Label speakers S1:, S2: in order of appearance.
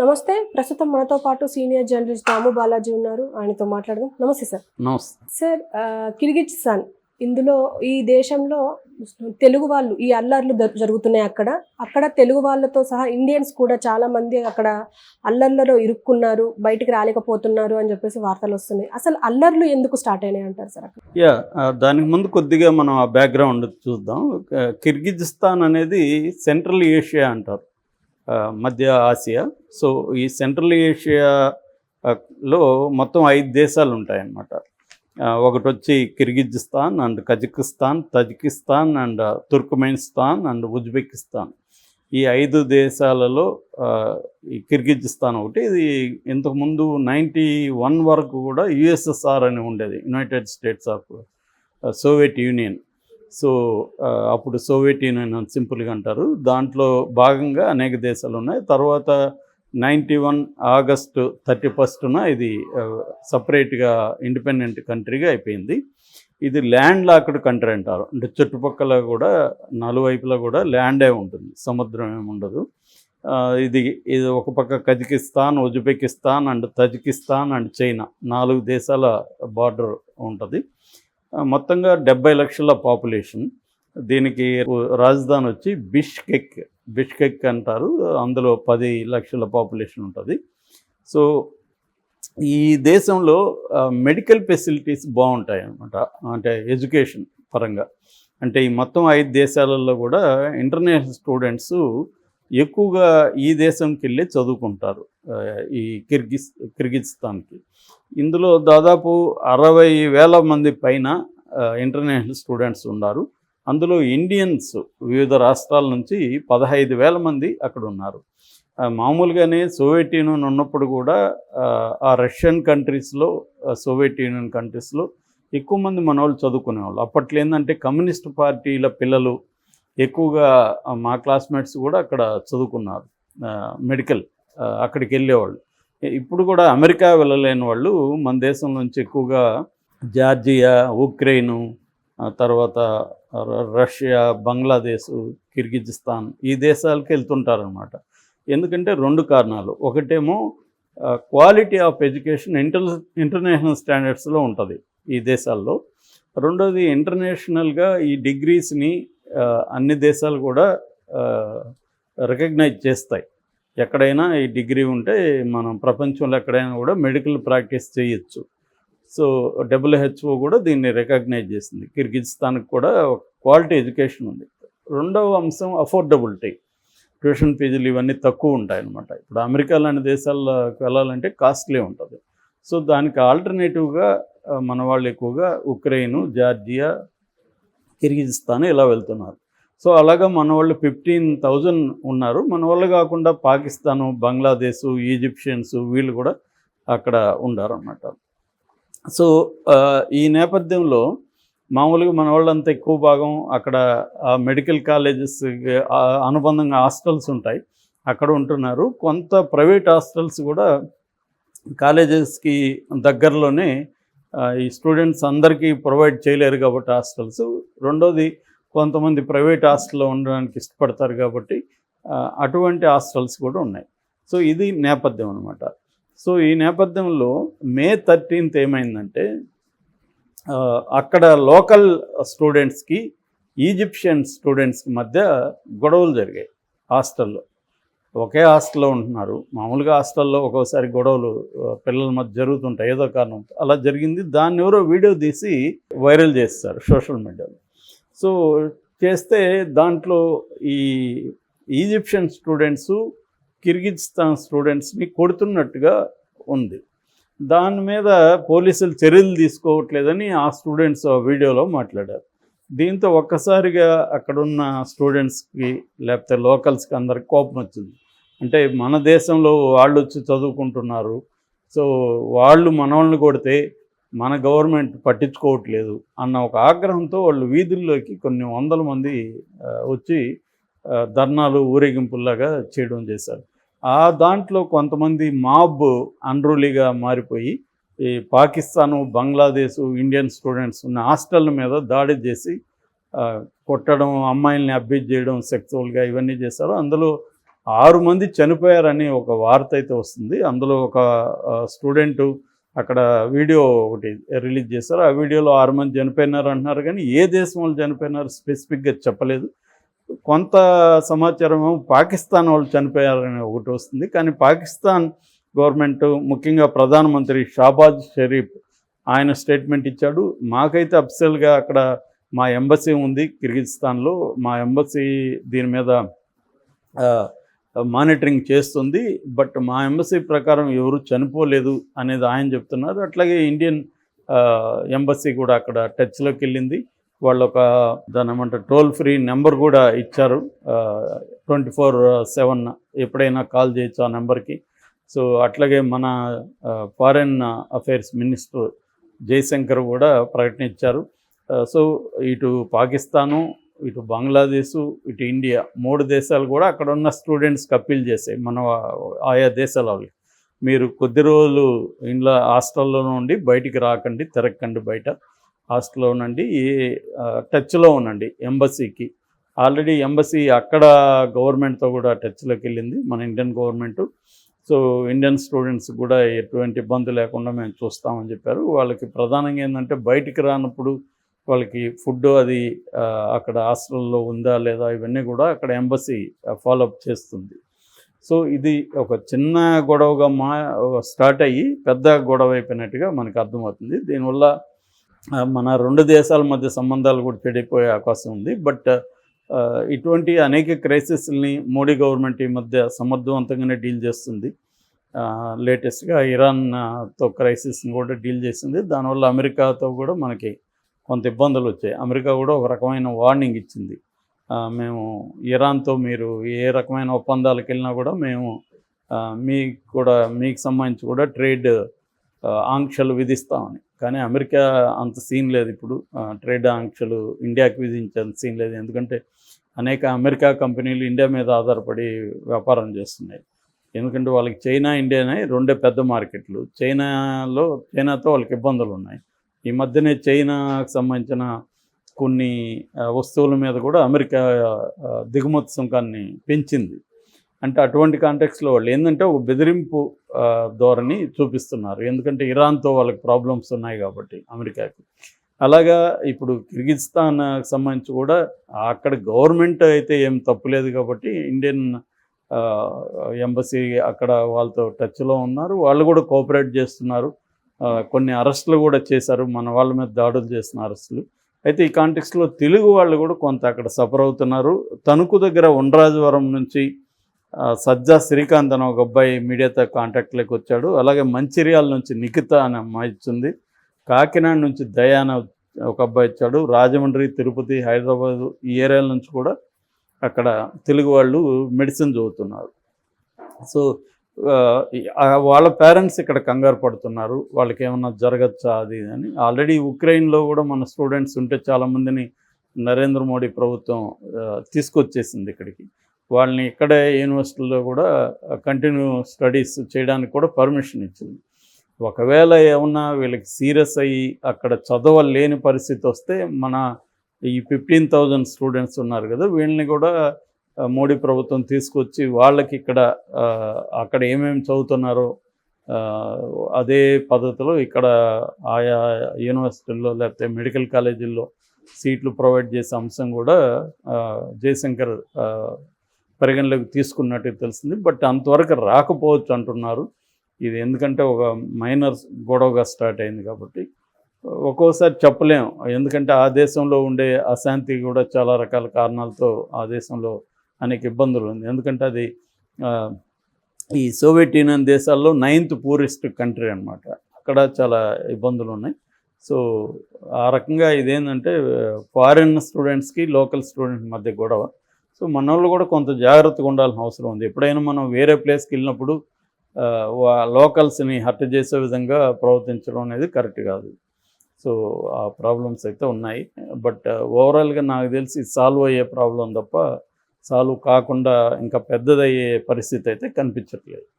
S1: నమస్తే ప్రస్తుతం మనతో పాటు సీనియర్ జర్నలిస్ట్ దాము బాలాజీ ఉన్నారు. ఆయనతో మాట్లాడదాం. నమస్తే సార్.
S2: నమస్తే.
S1: సార్ కిర్గిజిస్తాన్ ఇందులో ఈ దేశంలో తెలుగు వాళ్ళు ఈ అల్లర్లు జరు- జరుగుతున్నాయి అక్కడ. అక్కడ తెలుగు వాళ్ళతో సహా ఇండియన్స్ కూడా చాలా మంది అక్కడ అల్లర్లలో ఇరుక్కున్నారు బయటికి రాలేకపోతున్నారు అని చెప్పేసి వార్తలు వస్తున్నాయి. అసలు అల్లర్లు ఎందుకు స్టార్ట్ అయినాయి అంటారు సార్ అక్కడ?
S2: యా దానికి ముందు కొద్దిగా మనం ఆ బ్యాక్గ్రౌండ్ చూద్దాం. కిర్గిజిస్తాన్ అనేది సెంట్రల్ ఏషియా అంటారు. మధ్య ఆసియా. సో ఈ సెంట్రల్ ఏషియా లో మొత్తం ఐదు దేశాలు ఉంటాయన్నమాట ఒకటి వచ్చి Kyrgyzstan and Kazakhstan Tajikistan and Turkmenistan and Uzbekistan. ఈ ఐదు దేశాలలో ఈ కిర్గిజిస్తాన్ ఒకటి. ఇది ఇంతకుముందు నైంటీ వన్ వరకు కూడా యుఎస్ఎస్ఆర్ అని ఉండేది united states of soviet union. So అప్పుడు సోవియట్ యూనియన్ అని సింపుల్గా అంటారు. దాంట్లో భాగంగా అనేక దేశాలు ఉన్నాయి. తర్వాత నైంటీ వన్ ఆగస్టు థర్టీ ఫస్ట్న ఇది సపరేట్గా ఇండిపెండెంట్ కంట్రీగా అయిపోయింది. ఇది ల్యాండ్ లాక్డ్ కంట్రీ అంటారు. అంటే చుట్టుపక్కల కూడా నలువైపులా కూడా ల్యాండే ఉంటుంది. సముద్రం ఏముండదు ఇది ఇది ఒక పక్క Kazakhstan Uzbekistan and Tajikistan and China. నాలుగు దేశాల బార్డర్ ఉంటుంది. మొత్తంగా డెబ్బై లక్షల పాపులేషన్. దీనికి రాజధాని వచ్చి బిష్కెక్. బిష్కెక్ అంటారు. అందులో పది లక్షల పాపులేషన్ ఉంటుంది. సో ఈ దేశంలో మెడికల్ ఫెసిలిటీస్ బాగుంటాయి అనమాట అంటే ఎడ్యుకేషన్ పరంగా. అంటే ఈ మొత్తం ఐదు దేశాలలో కూడా ఇంటర్నేషనల్ స్టూడెంట్స్ ఎక్కువగా ఈ దేశంకి వెళ్ళి చదువుకుంటారు ఈ కిర్గిస్ కిర్గిజిస్తాన్కి. ఇందులో దాదాపు అరవై వేల మంది పైన ఇంటర్నేషనల్ స్టూడెంట్స్ ఉన్నారు. అందులో ఇండియన్స్ వివిధ రాష్ట్రాల నుంచి పదహైదు వేల మంది అక్కడ ఉన్నారు మామూలుగానే సోవియట్ యూనియన్ ఉన్నప్పుడు కూడా ఆ, రష్యన్ కంట్రీస్లో సోవియట్ యూనియన్ కంట్రీస్లో ఎక్కువ మంది మన వాళ్ళు చదువుకునేవాళ్ళు. అప్పట్లో ఏంటంటే కమ్యూనిస్ట్ పార్టీల పిల్లలు ఎక్కువగా మా క్లాస్మేట్స్ కూడా అక్కడ చదువుకున్నారు. మెడికల్ అక్కడికి వెళ్ళేవాళ్ళు. ఇప్పుడు కూడా అమెరికా వెళ్ళలేని వాళ్ళు మన దేశం నుంచి ఎక్కువగా జార్జియా ఉక్రెయిన్ తర్వాత రష్యా బంగ్లాదేశ్ కిర్గిజిస్తాన్ ఈ దేశాలకు వెళ్తుంటారనమాట ఎందుకంటే రెండు కారణాలు. ఒకటేమో quality of education inter international స్టాండర్డ్స్లో ఉంటుంది ఈ దేశాల్లో. రెండోది ఇంటర్నేషనల్గా ఈ డిగ్రీస్ని అన్ని దేశాలు కూడా రికగ్నైజ్ చేస్తాయి. ఎక్కడైనా ఈ డిగ్రీ ఉంటే మనం ప్రపంచంలో ఎక్కడైనా కూడా మెడికల్ ప్రాక్టీస్ చేయొచ్చు. సో డబ్ల్యూహెచ్ఓ కూడా దీన్ని రికగ్నైజ్ చేసింది. కిర్గిజిస్తాన్కి కూడా క్వాలిటీ ఎడ్యుకేషన్ ఉంది. రెండవ అంశం అఫోర్డబిలిటీ. ట్యూషన్ ఫీజులు ఇవన్నీ తక్కువ ఉంటాయి అన్నమాట ఇప్పుడు అమెరికా లాంటి దేశాల్లోకి వెళ్ళాలంటే కాస్ట్లీ ఉంటుంది. సో దానికి ఆల్టర్నేటివ్గా మన వాళ్ళు ఎక్కువగా ఉక్రెయిన్ జార్జియా తిరిగిస్తాను ఇలా వెళ్తున్నారు. సో అలాగా మన వాళ్ళు ఫిఫ్టీన్ థౌజండ్ ఉన్నారు. మన వాళ్ళు కాకుండా పాకిస్తాను బంగ్లాదేశ్ ఈజిప్షియన్స్ వీళ్ళు కూడా అక్కడ ఉండారన్నమాట. సో ఈ నేపథ్యంలో మామూలుగా మన వాళ్ళంత ఎక్కువ భాగం అక్కడ మెడికల్ కాలేజెస్ అనుబంధంగా హాస్టల్స్ ఉంటాయి. అక్కడ ఉంటున్నారు. కొంత ప్రైవేట్ హాస్టల్స్ కూడా కాలేజెస్కి దగ్గరలోనే ఈ స్టూడెంట్స్ అందరికీ ప్రొవైడ్ చేయలేరు కాబట్టి హాస్టల్స్. రెండోది కొంతమంది ప్రైవేట్ హాస్టల్లో ఉండడానికి ఇష్టపడతారు కాబట్టి అటువంటి హాస్టల్స్ కూడా ఉన్నాయి. సో ఇది నేపథ్యం అనమాట సో ఈ నేపథ్యంలో మే థర్టీన్త్ ఏమైందంటే అక్కడ లోకల్ స్టూడెంట్స్కి ఈజిప్షియన్ స్టూడెంట్స్కి మధ్య గొడవలు జరిగాయి హాస్టల్లో. ఒకే హాస్టల్లో ఉంటున్నారు. మామూలుగా హాస్టల్లో ఒక్కోసారి గొడవలు పిల్లల మధ్య జరుగుతుంటాయి ఏదో కారణం. అలా జరిగింది. దాన్ని ఎవరో వీడియో తీసి వైరల్ చేస్తారు సోషల్ మీడియాలో. సో చేస్తే దాంట్లో ఈ ఈజిప్షియన్ స్టూడెంట్స్ కిర్గిజిస్తాన్ స్టూడెంట్స్ని కొడుతున్నట్టుగా ఉంది. దాని మీద పోలీసులు చర్యలు తీసుకోవట్లేదని ఆ స్టూడెంట్స్ ఆ వీడియోలో మాట్లాడారు. దీంతో ఒక్కసారిగా అక్కడున్న స్టూడెంట్స్కి లేకపోతే లోకల్స్కి అందరికి కోపం వచ్చింది అంటే మన దేశంలో వాళ్ళు వచ్చి చదువుకుంటున్నారు. సో వాళ్ళు మనల్ని కొడితే మన గవర్నమెంట్ పట్టించుకోవట్లేదు అన్న ఒక ఆగ్రహంతో వాళ్ళు వీధుల్లోకి కొన్ని వందల మంది వచ్చి ధర్నాలు ఊరేగింపుల్లాగా చేయడం చేశారు. ఆ దాంట్లో కొంతమంది మాబ్ అన్రూలీగా మారిపోయి ఈ పాకిస్తాను బంగ్లాదేశ్ ఇండియన్ స్టూడెంట్స్ ఉన్న హాస్టల్ మీద దాడి చేసి కొట్టడం అమ్మాయిల్ని అబ్యూజ్ చేయడం సెక్సువల్గా ఇవన్నీ చేశారు. అందులో ఆరు మంది చనిపోయారని ఒక వార్త అయితే వస్తుంది. అందులో ఒక స్టూడెంట్ అక్కడ వీడియో ఒకటి రిలీజ్ చేశారు. ఆ వీడియోలో ఆరు మంది చనిపోయినారు అంటున్నారు కానీ ఏ దేశం వాళ్ళు చనిపోయినారు స్పెసిఫిక్గా చెప్పలేదు. కొంత సమాచారం పాకిస్తాన్ వాళ్ళు చనిపోయారని ఒకటి వస్తుంది. కానీ పాకిస్తాన్ గవర్నమెంట్ ముఖ్యంగా ప్రధానమంత్రి షాబాజ్ షరీఫ్ ఆయన స్టేట్మెంట్ ఇచ్చాడు. మాకైతే అఫిషియల్గా అక్కడ మా ఎంబసీ ఉంది కిర్గిస్తాన్లో మా ఎంబసీ దీని మీద మానిటరింగ్ చేస్తుంది బట్ మా ఎంబసీ ప్రకారం ఎవరు చనిపోలేదు అనేది ఆయన చెప్తున్నారు. అట్లాగే ఇండియన్ ఎంబసీ కూడా అక్కడ టచ్లోకి వెళ్ళింది. వాళ్ళు ఒక దాని ఏమంటారు టోల్ ఫ్రీ నెంబర్ కూడా ఇచ్చారు. ట్వంటీ ఫోర్ సెవెన్ ఎప్పుడైనా కాల్ చేయొచ్చు ఆ నెంబర్కి. సో అట్లాగే మన ఫారెన్ అఫైర్స్ మినిస్టర్ జయశంకర్ కూడా ప్రకటన ఇచ్చారు. సో ఇటు పాకిస్తాను ఇటు బంగ్లాదేశ్ ఇటు ఇండియా మూడు దేశాలు కూడా అక్కడ ఉన్న స్టూడెంట్స్కి అప్పీల్ చేసాయి మన ఆయా దేశాల వాళ్ళకి. మీరు కొద్ది రోజులు ఇంట్లో హాస్టల్లో ఉండి బయటికి రాకండి తిరగకండి బయట. హాస్టల్లో ఉండండి ఏ టచ్లో ఉండండి ఎంబసీకి. ఆల్రెడీ ఎంబసీ అక్కడ గవర్నమెంట్తో కూడా టచ్లోకి వెళ్ళింది మన Indian government. So Indian students కూడా ఎటువంటి ఇబ్బంది లేకుండా మేము చూస్తామని చెప్పారు. వాళ్ళకి ప్రధానంగా ఏంటంటే బయటికి రానప్పుడు వాళ్ళకి ఫుడ్ అది అక్కడ హాస్టల్లో ఉందా లేదా ఇవన్నీ కూడా అక్కడ ఎంబసీ ఫాలోఅప్ చేస్తుంది. సో ఇది ఒక చిన్న గొడవగా మా స్టార్ట్ అయ్యి పెద్ద గొడవ అయిపోయినట్టుగా మనకు అర్థమవుతుంది. దీనివల్ల మన రెండు దేశాల మధ్య సంబంధాలు కూడా చెడిపోయే అవకాశం ఉంది. బట్ ఇటువంటి అనేక క్రైసిస్ని మోడీ గవర్నమెంట్ ఈ మధ్య సమర్థవంతంగానే డీల్ చేస్తుంది. లేటెస్ట్గా ఇరాన్తో క్రైసిస్ని కూడా డీల్ చేసింది. దానివల్ల అమెరికాతో కూడా మనకి కొంత ఇబ్బందులు వచ్చాయి. అమెరికా కూడా ఒక రకమైన వార్నింగ్ ఇచ్చింది. మేము ఇరాన్తో మీరు ఏ రకమైన ఒప్పందాలకు వెళ్ళినా కూడా మేము మీకు కూడా మీకు సంబంధించి కూడా ట్రేడ్ ఆంక్షలు విధిస్తామని. కానీ అమెరికా అంత సీన్ లేదు ఇప్పుడు. ట్రేడ్ ఆంక్షలు ఇండియాకి విధించేంత సీన్ లేదు. ఎందుకంటే అనేక అమెరికా కంపెనీలు ఇండియా మీద ఆధారపడి వ్యాపారం చేస్తున్నాయి. ఎందుకంటే వాళ్ళకి చైనా ఇండియానే రెండే పెద్ద మార్కెట్లు. చైనాలో చైనాతో వాళ్ళకి ఇబ్బందులు ఉన్నాయి. ఈ మధ్యనే చైనాకు సంబంధించిన కొన్ని వస్తువుల మీద కూడా అమెరికా దిగుమతి సుంకాన్ని పెంచింది. అంటే అటువంటి కాంటెక్స్లో వాళ్ళు ఏంటంటే ఒక బెదిరింపు ధోరణి చూపిస్తున్నారు. ఎందుకంటే ఇరాన్తో వాళ్ళకి ప్రాబ్లమ్స్ ఉన్నాయి కాబట్టి అమెరికాకి. అలాగా ఇప్పుడు కిర్గిస్థాన్ సంబంధించి కూడా అక్కడ గవర్నమెంట్ అయితే ఏం తప్పులేదు కాబట్టి ఇండియన్ ఎంబసీ అక్కడ వాళ్ళతో టచ్లో ఉన్నారు. వాళ్ళు కూడా కోఆపరేట్ చేస్తున్నారు. కొన్ని అరెస్టులు కూడా చేశారు. మన వాళ్ళ మీద దాడులు చేసిన అరెస్టులు. అయితే ఈ కాంటెక్స్లో తెలుగు వాళ్ళు కూడా కొంత అక్కడ సఫర్ అవుతున్నారు. తణుకు దగ్గర ఉండ్రాజవరం నుంచి సజ్జా శ్రీకాంత్ అనే ఒక అబ్బాయి మీడియాతో కాంటాక్ట్లోకి వచ్చాడు. అలాగే మంచిర్యాల నుంచి నిఖిత అనే అమ్మాయి ఇచ్చింది కాకినాడ నుంచి దయాన ఒక అబ్బాయి వచ్చాడు. రాజమండ్రి తిరుపతి హైదరాబాద్ ఈ ఏరియాల నుంచి కూడా అక్కడ తెలుగు వాళ్ళు మెడిసిన్ చదువుతున్నారు. సో వాళ్ళ పేరెంట్స్ ఇక్కడ కంగారు పడుతున్నారు. వాళ్ళకి ఏమన్నా జరగచ్చా అది అని. ఆల్రెడీ ఉక్రెయిన్లో కూడా మన స్టూడెంట్స్ ఉంటే చాలామందిని నరేంద్ర మోడీ ప్రభుత్వం తీసుకొచ్చేసింది ఇక్కడికి. వాళ్ళని ఇక్కడే యూనివర్సిటీలో కూడా కంటిన్యూ స్టడీస్ చేయడానికి కూడా పర్మిషన్ ఇచ్చింది. ఒకవేళ ఏమన్నా వీళ్ళకి సీరియస్ అయ్యి అక్కడ చదవలేని పరిస్థితి వస్తే మన ఈ ఫిఫ్టీన్ థౌజండ్ స్టూడెంట్స్ ఉన్నారు కదా వీళ్ళని కూడా మోడీ ప్రభుత్వం తీసుకొచ్చి వాళ్ళకి ఇక్కడ అక్కడ ఏమేమి చదువుతున్నారో అదే పద్ధతిలో ఇక్కడ ఆయా యూనివర్సిటీల్లో లేకపోతే మెడికల్ కాలేజీల్లో సీట్లు ప్రొవైడ్ చేసే అంశం కూడా జయశంకర్ పరిగణలోకి తీసుకున్నట్టు తెలిసింది బట్ అంతవరకు రాకపోవచ్చు అంటున్నారు. ఇది ఎందుకంటే ఒక మైనర్ గొడవగా స్టార్ట్ అయింది కాబట్టి ఒక్కోసారి చెప్పలేం. ఎందుకంటే ఆ దేశంలో ఉండే అశాంతి కూడా చాలా రకాల కారణాలతో ఆ దేశంలో అనేక ఇబ్బందులు ఉంది. ఎందుకంటే అది ఈ సోవియట్ యూనియన్ దేశాల్లో నైన్త్ పూరెస్ట్ కంట్రీ అన్నమాట. అక్కడ చాలా ఇబ్బందులు ఉన్నాయి. సో ఆ రకంగా ఇదేంటంటే ఫారిన్ స్టూడెంట్స్కి లోకల్ స్టూడెంట్స్ మధ్య గొడవ. సో మన వాళ్ళు కూడా కొంత జాగ్రత్తగా ఉండాల్సిన అవసరం ఉంది. ఎప్పుడైనా మనం వేరే ప్లేస్కి వెళ్ళినప్పుడు లోకల్స్ని హర్ట్ చేసే విధంగా ప్రవర్తించడం అనేది కరెక్ట్ కాదు. సో ఆ ప్రాబ్లమ్స్ అయితే ఉన్నాయి. బట్ ఓవరాల్గా నాకు తెలిసి సాల్వ్ అయ్యే ప్రాబ్లం తప్ప సాల్వ్ కాకుండా ఇంకా పెద్దదయ్యే పరిస్థితి అయితే కనిపించట్లేదు.